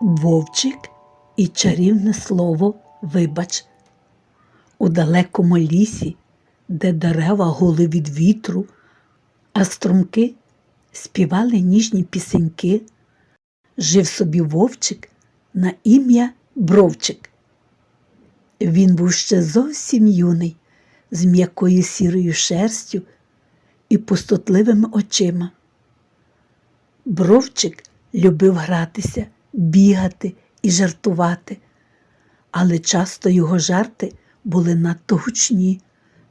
Вовчик і чарівне слово вибач. У далекому лісі, де дерева гули від вітру, а струмки співали ніжні пісеньки, жив собі вовчик на ім'я Бровчик. Він був ще зовсім юний, з м'якою сірою шерстю і пустотливими очима. Бровчик любив гратися, бігати і жартувати, але часто його жарти були надто гучні,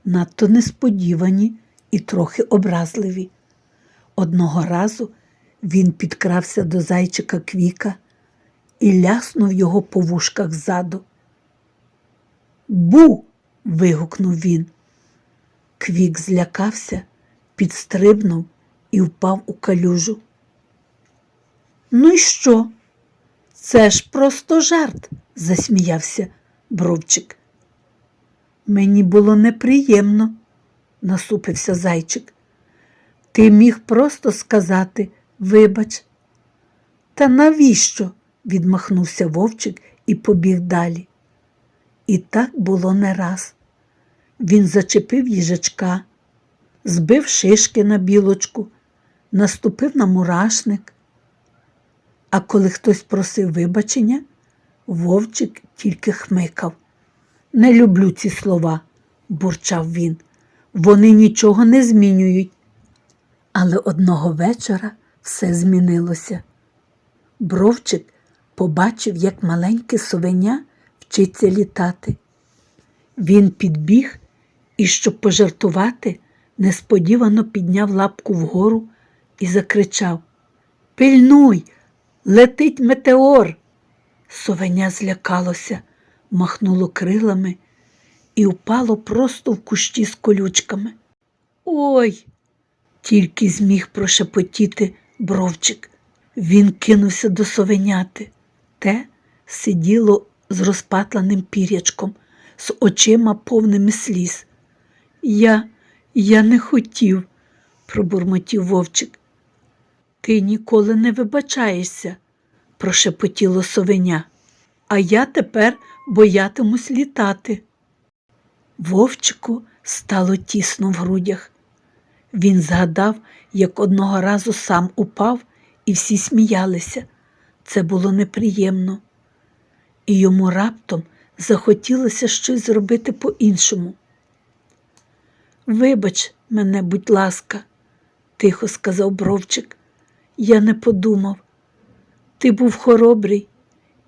надто несподівані і трохи образливі. Одного разу він підкрався до зайчика Квіка і ляснув його по вушках ззаду. Бу. вигукнув він. Квік злякався, підстрибнув і впав у калюжу. Ну і що? Це ж просто жарт, засміявся бровчик. Мені було неприємно, насупився зайчик. Ти міг просто сказати вибач. Та навіщо? відмахнувся вовчик і побіг далі. І так було не раз. Він зачепив їжачка, збив шишки на білочку, наступив на мурашник. А коли хтось просив вибачення, вовчик тільки хмикав. Не люблю ці слова, бурчав він. Вони нічого не змінюють. Але одного вечора все змінилося. Бровчик побачив, як маленьке совеня вчиться літати. Він підбіг і, щоб пожартувати, несподівано підняв лапку вгору і закричав Пильнуй, летить метеор. Совеня злякалося, махнуло крилами і впало просто в кущі з колючками. Ой! Тільки зміг прошепотіти бровчик. Він кинувся до совеняти. Те сиділо з розпатланим пірячком, з очима повними сліз. Я, я не хотів, пробурмотів вовчик. Ти ніколи не вибачаєшся, прошепотіло совеня, а я тепер боятимусь літати. Вовчику стало тісно в грудях. Він згадав, як одного разу сам упав, і всі сміялися. Це було неприємно. І йому раптом захотілося щось зробити по-іншому. Вибач мене, будь ласка, тихо сказав бровчик. Я не подумав. Ти був хоробрий,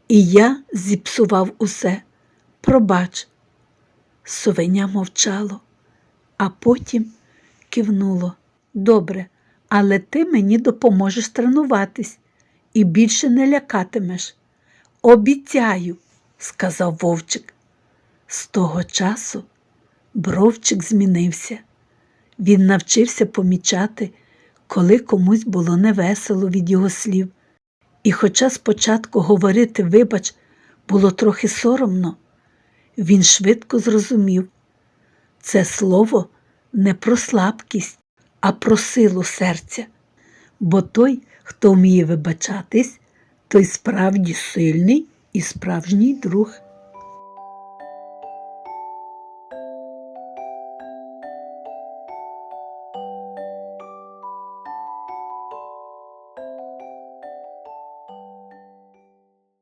і я зіпсував усе. Пробач. Совеня мовчало, а потім кивнуло. Добре, але ти мені допоможеш тренуватись і більше не лякатимеш. Обіцяю, сказав вовчик. З того часу бровчик змінився. Він навчився помічати, коли комусь було невесело від його слів. І хоча спочатку говорити вибач було трохи соромно, він швидко зрозумів це слово не про слабкість, а про силу серця. Бо той, хто вміє вибачатись, той справді сильний і справжній друг.